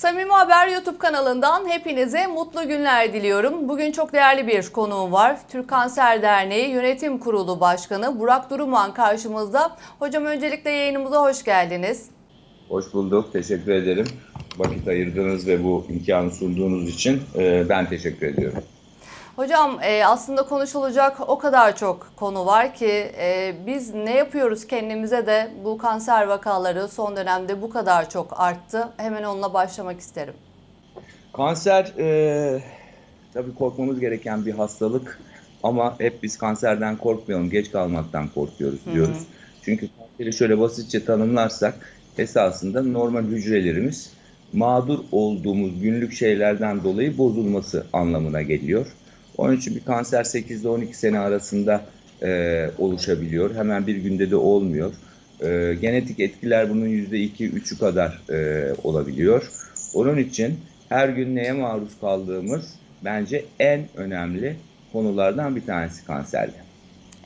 Samimi Haber YouTube kanalından hepinize mutlu günler diliyorum. Bugün çok değerli bir konuğum var. Türk Kanser Derneği Yönetim Kurulu Başkanı Burak Duruman karşımızda. Hocam öncelikle yayınımıza hoş geldiniz. Hoş bulduk. Teşekkür ederim. Vakit ayırdığınız ve bu imkanı sunduğunuz için e, ben teşekkür ediyorum. Hocam e, aslında konuşulacak o kadar çok konu var ki e, biz ne yapıyoruz kendimize de bu kanser vakaları son dönemde bu kadar çok arttı. Hemen onunla başlamak isterim. Kanser e, tabii korkmamız gereken bir hastalık ama hep biz kanserden korkmayalım, geç kalmaktan korkuyoruz diyoruz. Çünkü kanseri şöyle basitçe tanımlarsak esasında normal hücrelerimiz mağdur olduğumuz günlük şeylerden dolayı bozulması anlamına geliyor. Onun için bir kanser 8 ile 12 sene arasında e, oluşabiliyor. Hemen bir günde de olmuyor. E, genetik etkiler bunun %2-3'ü kadar e, olabiliyor. Onun için her gün neye maruz kaldığımız bence en önemli konulardan bir tanesi kanserde.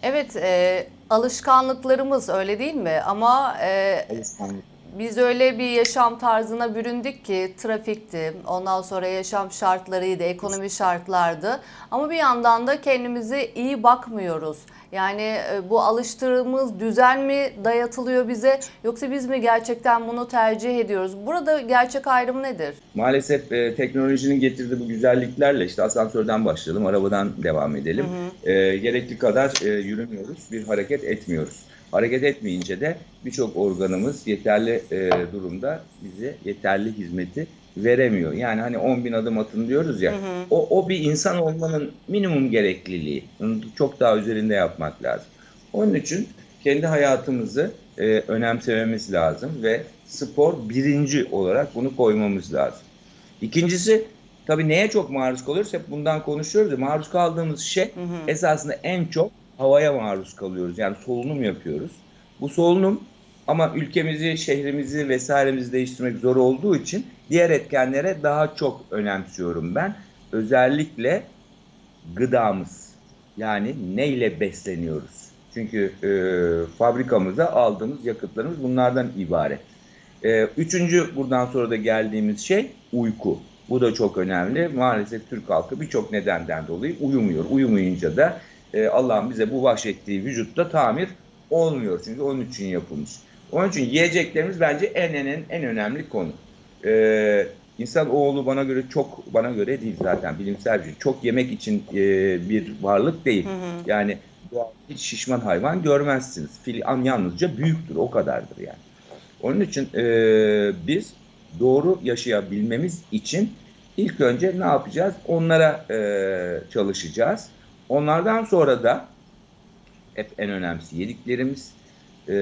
Evet, e, alışkanlıklarımız öyle değil mi? Ama e, biz öyle bir yaşam tarzına büründük ki trafikti, ondan sonra yaşam şartlarıydı, ekonomi şartlardı. Ama bir yandan da kendimize iyi bakmıyoruz. Yani e, bu alıştığımız düzen mi dayatılıyor bize yoksa biz mi gerçekten bunu tercih ediyoruz? Burada gerçek ayrım nedir? Maalesef e, teknolojinin getirdiği bu güzelliklerle işte asansörden başlayalım, arabadan devam edelim. E, gerekli kadar e, yürümüyoruz, bir hareket etmiyoruz. Hareket etmeyince de birçok organımız yeterli e, durumda bize yeterli hizmeti veremiyor. Yani hani 10 bin adım atın diyoruz ya, O, o bir insan olmanın minimum gerekliliği. Bunu çok daha üzerinde yapmak lazım. Onun için kendi hayatımızı e, önemsememiz lazım ve spor birinci olarak bunu koymamız lazım. İkincisi tabii neye çok maruz kalıyoruz? Hep bundan konuşuyoruz ya maruz kaldığımız şey esasında en çok havaya maruz kalıyoruz. Yani solunum yapıyoruz. Bu solunum ama ülkemizi, şehrimizi vesairemizi değiştirmek zor olduğu için diğer etkenlere daha çok önemsiyorum ben. Özellikle gıdamız. Yani neyle besleniyoruz? Çünkü e, fabrikamıza aldığımız yakıtlarımız bunlardan ibaret. E, üçüncü buradan sonra da geldiğimiz şey uyku. Bu da çok önemli. Maalesef Türk halkı birçok nedenden dolayı uyumuyor. Uyumayınca da e, Allah'ın bize bu bahşettiği vücutta tamir olmuyor. Çünkü onun için yapılmış. Onun için yiyeceklerimiz bence en en en, en önemli konu. Ee, insan oğlu bana göre çok bana göre değil zaten bilimsel bir şey. Çok yemek için e, bir varlık değil. Yani doğal hiç şişman hayvan görmezsiniz. Fil an yalnızca büyüktür o kadardır yani. Onun için e, biz doğru yaşayabilmemiz için ilk önce ne yapacağız? Onlara e, çalışacağız. Onlardan sonra da hep en önemlisi yediklerimiz. Ee,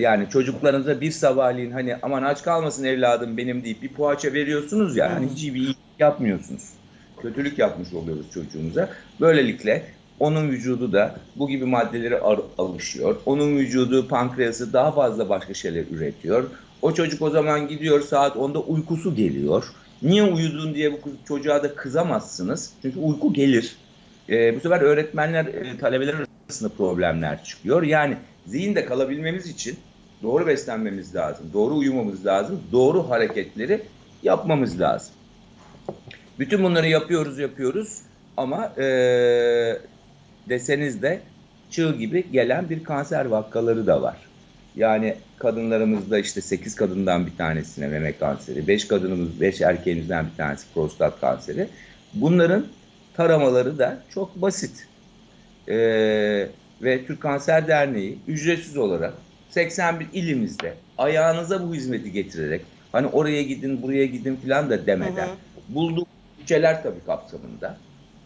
yani çocuklarınıza bir sabahleyin hani aman aç kalmasın evladım benim deyip bir poğaça veriyorsunuz ya hani hiç bir iyilik yapmıyorsunuz. Kötülük yapmış oluyoruz çocuğumuza. Böylelikle onun vücudu da bu gibi maddelere alışıyor. Onun vücudu, pankreası daha fazla başka şeyler üretiyor. O çocuk o zaman gidiyor saat 10'da uykusu geliyor. Niye uyudun diye bu çocuğa da kızamazsınız. Çünkü uyku gelir. Ee, bu sefer öğretmenler, e, talebeler arasında problemler çıkıyor. Yani zihinde kalabilmemiz için doğru beslenmemiz lazım, doğru uyumamız lazım, doğru hareketleri yapmamız lazım. Bütün bunları yapıyoruz yapıyoruz ama e, deseniz de çığ gibi gelen bir kanser vakaları da var. Yani kadınlarımızda işte 8 kadından bir tanesine meme kanseri, 5 kadınımız, 5 erkeğimizden bir tanesi prostat kanseri. Bunların taramaları da çok basit. Ee, ve Türk Kanser Derneği ücretsiz olarak 81 ilimizde ayağınıza bu hizmeti getirerek hani oraya gidin buraya gidin falan da demeden bulduğu bütçeler tabii kapsamında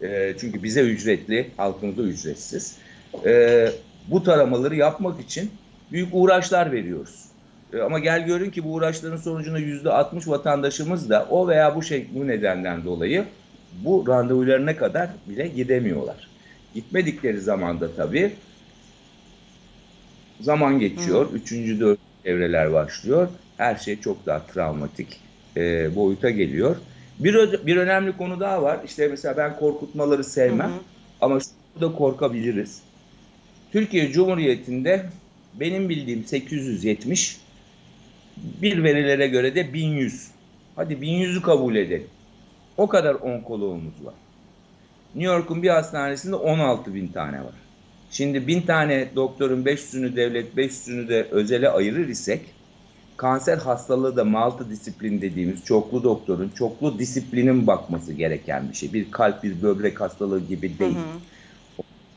Ee, çünkü bize ücretli halkımıza ücretsiz Ee, bu taramaları yapmak için büyük uğraşlar veriyoruz. Ee, ama gel görün ki bu uğraşların sonucunda %60 vatandaşımız da o veya bu şey bu nedenden dolayı bu randevularına kadar bile gidemiyorlar. Gitmedikleri zaman da tabii zaman geçiyor. Üçüncü, dördüncü evreler başlıyor. Her şey çok daha travmatik e, boyuta geliyor. Bir, bir önemli konu daha var. İşte mesela ben korkutmaları sevmem ama şurada korkabiliriz. Türkiye Cumhuriyeti'nde benim bildiğim 870, bir verilere göre de 1100 Hadi 1100'ü kabul edelim. O kadar onkoloğumuz var. New York'un bir hastanesinde 16 bin tane var. Şimdi bin tane doktorun 500'ünü devlet 500'ünü de özele ayırır isek kanser hastalığı da multidisiplin dediğimiz çoklu doktorun çoklu disiplinin bakması gereken bir şey. Bir kalp bir böbrek hastalığı gibi değil.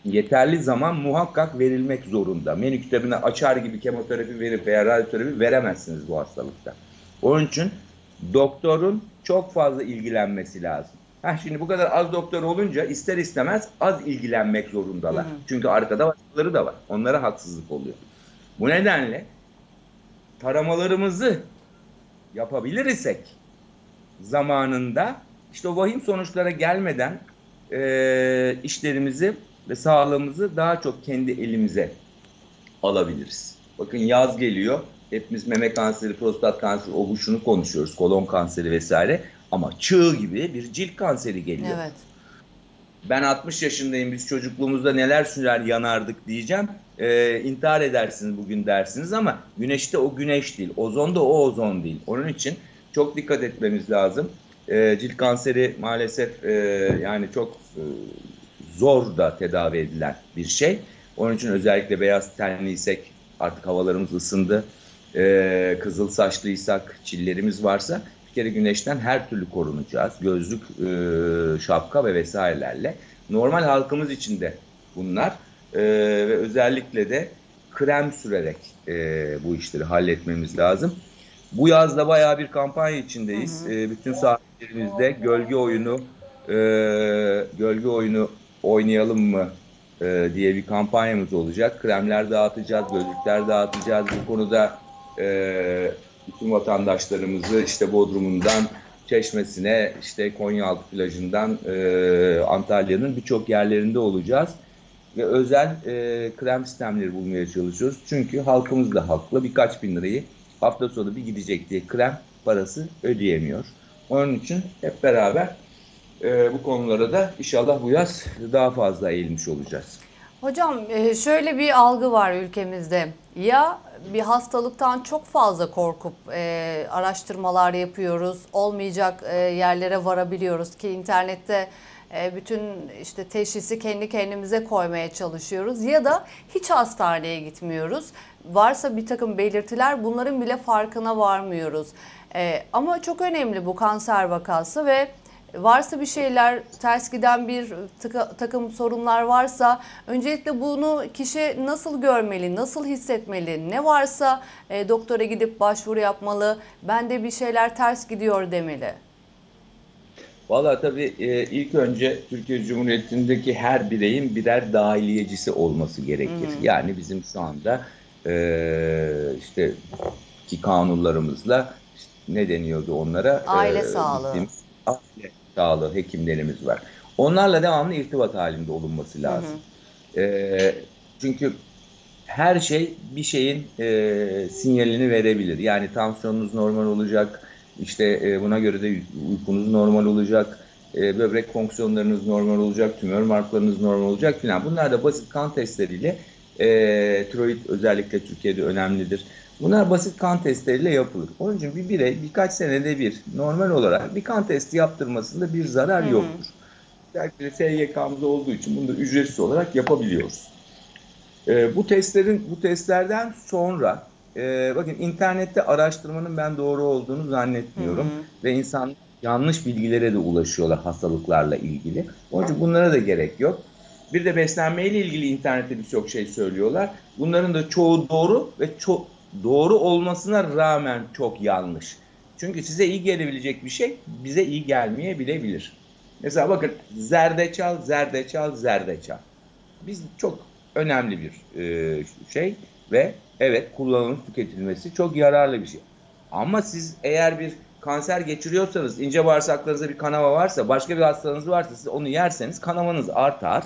Yeterli zaman muhakkak verilmek zorunda. Menü kitabını açar gibi kemoterapi verip veya radyoterapi veremezsiniz bu hastalıkta. Onun için doktorun çok fazla ilgilenmesi lazım. Heh, şimdi bu kadar az doktor olunca ister istemez az ilgilenmek zorundalar. Çünkü arkada başkaları da var. Onlara haksızlık oluyor. Bu nedenle taramalarımızı yapabilir isek zamanında işte o vahim sonuçlara gelmeden e, işlerimizi ve sağlığımızı daha çok kendi elimize alabiliriz. Bakın yaz geliyor. Hepimiz meme kanseri, prostat kanseri, o bu şunu konuşuyoruz. Kolon kanseri vesaire. Ama çığ gibi bir cilt kanseri geliyor. Evet. Ben 60 yaşındayım biz çocukluğumuzda neler sürer yanardık diyeceğim. Ee, intihar edersiniz bugün dersiniz ama güneşte o güneş değil. Ozon da o ozon değil. Onun için çok dikkat etmemiz lazım. Ee, cilt kanseri maalesef e, yani çok e, zor da tedavi edilen bir şey. Onun için özellikle beyaz tenliysek artık havalarımız ısındı. Ee, kızıl saçlıysak, çillerimiz varsa bir kere güneşten her türlü korunacağız. Gözlük, e, şapka ve vesairelerle. Normal halkımız için de bunlar Ee, ve özellikle de krem sürerek e, bu işleri halletmemiz lazım. Bu yazda bayağı bir kampanya içindeyiz. Ee, bütün sahillerimizde gölge oyunu e, gölge oyunu oynayalım mı e, diye bir kampanyamız olacak. Kremler dağıtacağız, gözlükler dağıtacağız. Bu konuda e, bütün vatandaşlarımızı işte Bodrum'undan Çeşmesi'ne, işte Konyaaltı plajından e, Antalya'nın birçok yerlerinde olacağız. Ve özel e, krem sistemleri bulmaya çalışıyoruz. Çünkü halkımız da haklı. Birkaç bin lirayı hafta sonu bir gidecek diye krem parası ödeyemiyor. Onun için hep beraber e, bu konulara da inşallah bu yaz daha fazla eğilmiş olacağız. Hocam e, şöyle bir algı var ülkemizde. Ya bir hastalıktan çok fazla korkup e, araştırmalar yapıyoruz, olmayacak e, yerlere varabiliyoruz ki internette e, bütün işte teşhisi kendi kendimize koymaya çalışıyoruz ya da hiç hastaneye gitmiyoruz. Varsa bir takım belirtiler bunların bile farkına varmıyoruz. E, ama çok önemli bu kanser vakası ve varsa bir şeyler ters giden bir tıka- takım sorunlar varsa öncelikle bunu kişi nasıl görmeli, nasıl hissetmeli, ne varsa e, doktora gidip başvuru yapmalı, bende bir şeyler ters gidiyor demeli. Valla tabii e, ilk önce Türkiye Cumhuriyeti'ndeki her bireyin birer dahiliyecisi olması gerekir. Yani bizim şu anda e, işte ki kanunlarımızla işte ne deniyordu onlara? Aile E, sağlığı. bizim Aile sağlığı hekimlerimiz var. Onlarla devamlı irtibat halinde olunması lazım. E, çünkü her şey bir şeyin e, sinyalini verebilir. Yani tansiyonunuz normal olacak, işte e, buna göre de uykunuz normal olacak, e, böbrek fonksiyonlarınız normal olacak, tümör marklarınız normal olacak filan. Bunlar da basit kan testleriyle, e, tiroid özellikle Türkiye'de önemlidir. Bunlar basit kan testleriyle yapılır. Onun için bir birey birkaç senede bir normal olarak bir kan testi yaptırmasında bir zarar yoktur. Özellikle SGK'mızda olduğu için bunu da ücretsiz olarak yapabiliyoruz. Ee, bu testlerin bu testlerden sonra e, bakın internette araştırmanın ben doğru olduğunu zannetmiyorum ve insan yanlış bilgilere de ulaşıyorlar hastalıklarla ilgili. Onun için bunlara da gerek yok. Bir de beslenmeyle ilgili internette birçok şey söylüyorlar. Bunların da çoğu doğru ve çok doğru olmasına rağmen çok yanlış. Çünkü size iyi gelebilecek bir şey bize iyi gelmeyebilebilir. Mesela bakın zerdeçal, zerdeçal, zerdeçal. Biz çok önemli bir e, şey ve evet kullanılıp tüketilmesi çok yararlı bir şey. Ama siz eğer bir kanser geçiriyorsanız, ince bağırsaklarınızda bir kanama varsa, başka bir hastalığınız varsa siz onu yerseniz kanamanız artar.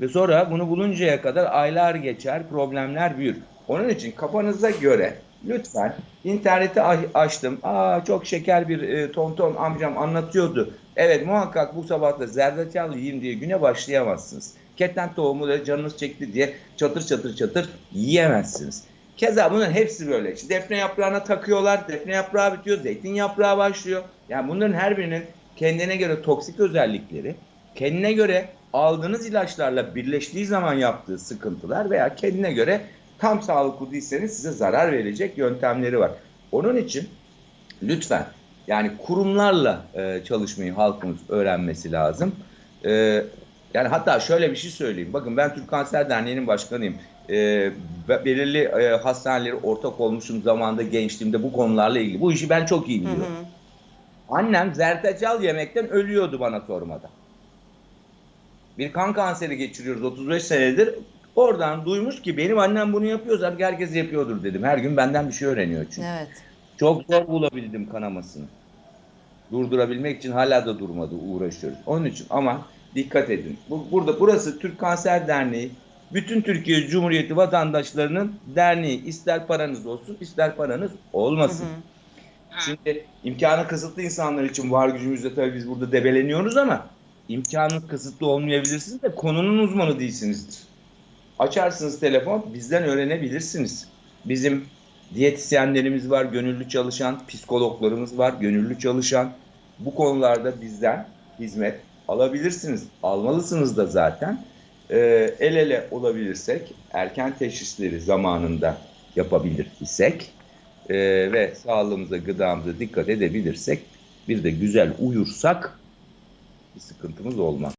Ve sonra bunu buluncaya kadar aylar geçer, problemler büyür. Onun için kafanıza göre lütfen interneti açtım. Aa çok şeker bir e, tonton amcam anlatıyordu. Evet muhakkak bu sabah da zerdeçal yiyeyim diye güne başlayamazsınız. Keten tohumu da canınız çekti diye çatır çatır çatır yiyemezsiniz. Keza bunların hepsi böyle. İşte defne yaprağına takıyorlar. Defne yaprağı bitiyor. Zeytin yaprağı başlıyor. Yani bunların her birinin kendine göre toksik özellikleri, kendine göre aldığınız ilaçlarla birleştiği zaman yaptığı sıkıntılar veya kendine göre tam sağlıklı değilseniz size zarar verecek yöntemleri var. Onun için lütfen yani kurumlarla e, çalışmayı halkımız öğrenmesi lazım. E, yani hatta şöyle bir şey söyleyeyim. Bakın ben Türk Kanser Derneği'nin başkanıyım. E, be- belirli e, hastaneleri ortak olmuşum zamanda gençliğimde bu konularla ilgili. Bu işi ben çok iyi biliyorum. Annem zerdeçal yemekten ölüyordu bana sormadan. Bir kan kanseri geçiriyoruz 35 senedir. Oradan duymuş ki benim annem bunu yapıyorsa herkes yapıyordur dedim. Her gün benden bir şey öğreniyor çünkü. Evet. Çok zor bulabildim kanamasını. Durdurabilmek için hala da durmadı, uğraşıyoruz. Onun için ama dikkat edin. Bu, burada burası Türk Kanser Derneği. Bütün Türkiye Cumhuriyeti vatandaşlarının derneği. İster paranız olsun, ister paranız olmasın. Şimdi imkanı kısıtlı insanlar için var gücümüzle tabii biz burada debeleniyoruz ama imkanınız kısıtlı olmayabilirsiniz de konunun uzmanı değilsinizdir. Açarsınız telefon, bizden öğrenebilirsiniz. Bizim diyetisyenlerimiz var, gönüllü çalışan, psikologlarımız var, gönüllü çalışan. Bu konularda bizden hizmet alabilirsiniz. Almalısınız da zaten. Ee, el ele olabilirsek, erken teşhisleri zamanında yapabilir isek e, ve sağlığımıza, gıdamıza dikkat edebilirsek, bir de güzel uyursak bir sıkıntımız olmaz.